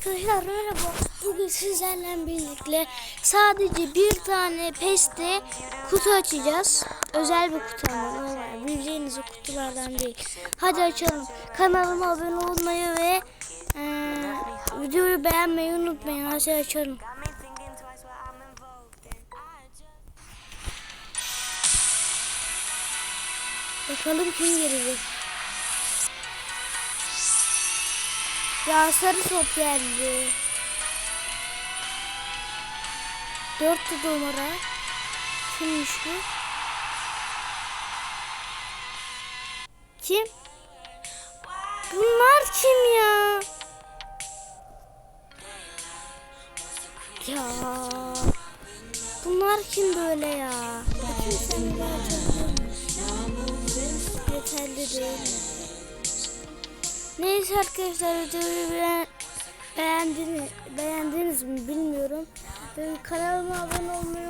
Arkadaşlar merhaba. Bugün sizlerle birlikte sadece bir tane peste kutu açacağız. Özel bir kutu ama normal. Bildiğiniz o kutulardan değil. Hadi açalım. Kanalıma abone olmayı ve eee, videoyu beğenmeyi unutmayın. Hadi açalım. Bakalım kim gelecek. Ya sarı top geldi. Dört numara. Kimmiş bu? Kim? Bunlar kim ya? Ya. Bunlar kim böyle ya? Yeterli değil? Neyse arkadaşlar videoyu beğen, beğendiniz, beğendiniz mi bilmiyorum. Kanalıma abone olmayı